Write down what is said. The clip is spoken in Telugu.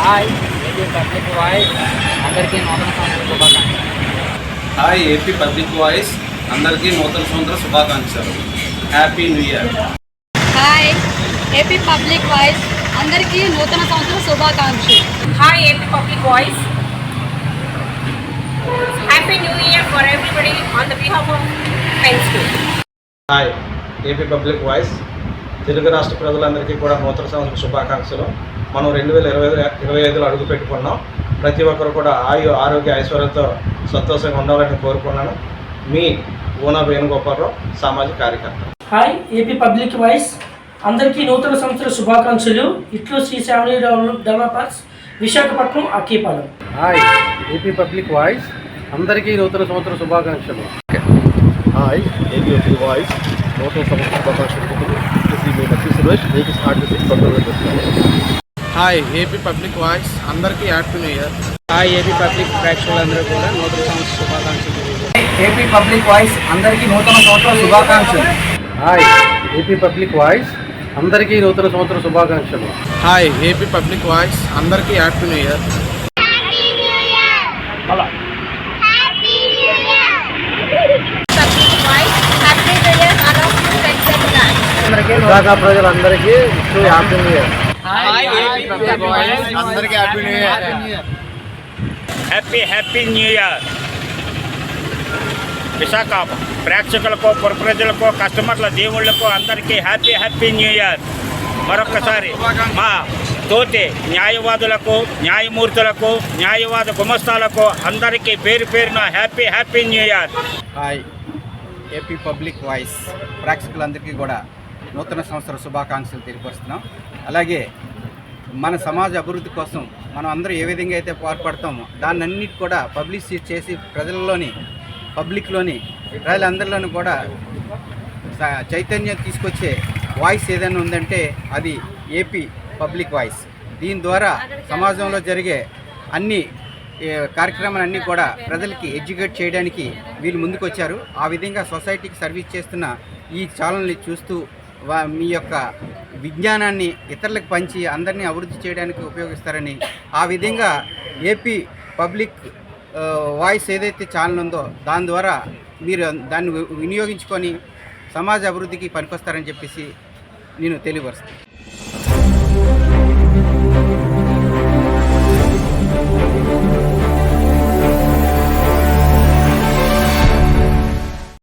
హాయ్ ఏపీ పబ్లిక్ వాయిస్ అందరికీ నూతన సంవత్సర శుభాకాంక్షలు హాయ్ ఏపీ పబ్లిక్ వాయిస్ అందరికీ నూతన సంవత్సర శుభాకాంక్షలు happy new year hi AP public voice అందరికీ నూతన సంవత్సర శుభాకాంక్షలు Hi, AP Public Voice. Happy New Year for everybody on the behalf of Friends School. Hi AP public voice Telugu రాష్ట్ర ప్రజలందరికీ కూడా నూతన సంవత్సర శుభాకాంక్షలు. మనం రెండు వేల ఇరవై ఇరవై ఐదులో అడుగు పెట్టుకున్నాం. ప్రతి ఒక్కరు కూడా ఆయు ఆరోగ్య ఐశ్వర్యంతో సంతోషంగా ఉండాలని కోరుకున్నాను. మీ ఊనా వేణుగోపాలరావు సామాజిక కార్యకర్త హాయ్ ఏపీ పబ్లిక్ వాయిస్. అందరికీ నూతన సంవత్సర శుభాకాంక్షలు. ఇట్లు Shri Shyamali developers Visakhapatnam Akkipalem. Hi AP public voice. అందరికీ నూతన సంవత్సర శుభాకాంక్షలు. Hi AP voice. నూతన సంవత్సర శుభాకాంక్షలు. మీ Suresh hi AP public voice అందరికీ happy new year hi AP public ప్రేక్షకులందరూ కూడా నూతన సంవత్సర శుభాకాంక్షలు. ఏపీ పబ్లిక్ వాయిస్ అందరికీ నూతన సంవత్సర శుభాకాంక్షలు. హాయ్ ఏపీ పబ్లిక్ వాయిస్ అందరికీ నూతన సంవత్సర శుభాకాంక్షలు. హాయ్ ఏపీ పబ్లిక్ వాయిస్ అందరికీ happy new year Public Visakha ప్రజలందరికీ హ్యాపీ న్యూ ఇయర్ అందరికీ happy new year happy happy new year Visakha ప్రేక్షకులకు పుర ప్రజలకు కస్టమర్ల దేవుళ్ళకు అందరికీ హ్యాపీ హ్యాపీ న్యూ ఇయర్ మరొకసారి మా తోటి న్యాయవాదులకు న్యాయమూర్తులకు న్యాయవాద గుమస్తాలకు అందరికీ పేరు పేరున happy happy new year hi AP public voice ప్రేక్షకులందరికీ కూడా నూతన సంవత్సర శుభాకాంక్షలు తెలియపరుస్తున్నాం. అలాగే మన సమాజ అభివృద్ధి కోసం మనం అందరూ ఏ విధంగా అయితే పాల్పడతామో దాన్ని అన్నిటి కూడా పబ్లిసిటీ చేసి ప్రజల్లోని పబ్లిక్లోని ప్రజలందరిలోని కూడా చైతన్యం తీసుకొచ్చే వాయిస్ ఏదైనా ఉందంటే అది ఏపీ పబ్లిక్ వాయిస్. దీని ద్వారా సమాజంలో జరిగే అన్ని కార్యక్రమాలన్నీ కూడా ప్రజలకి ఎడ్యుకేట్ చేయడానికి వీళ్ళు ముందుకు వచ్చారు ఆ విధంగా సొసైటీకి సర్వీస్ చేస్తున్న ఈ ఛానల్ని చూస్తూ వా- మీ యొక్క విజ్ఞానాన్ని ఇతరులకు పంచి అందరినీ అభివృద్ధి చేయడానికి ఉపయోగిస్తారని ఆ విధంగా ఏపీ పబ్లిక్ వాయిస్ ఏదైతే ఛానల్ ఉందో దాని ద్వారా మీరు దాన్ని వినియోగించుకొని సమాజ అభివృద్ధికి పనికొస్తారని చెప్పేసి నేను తెలియపరుస్తాను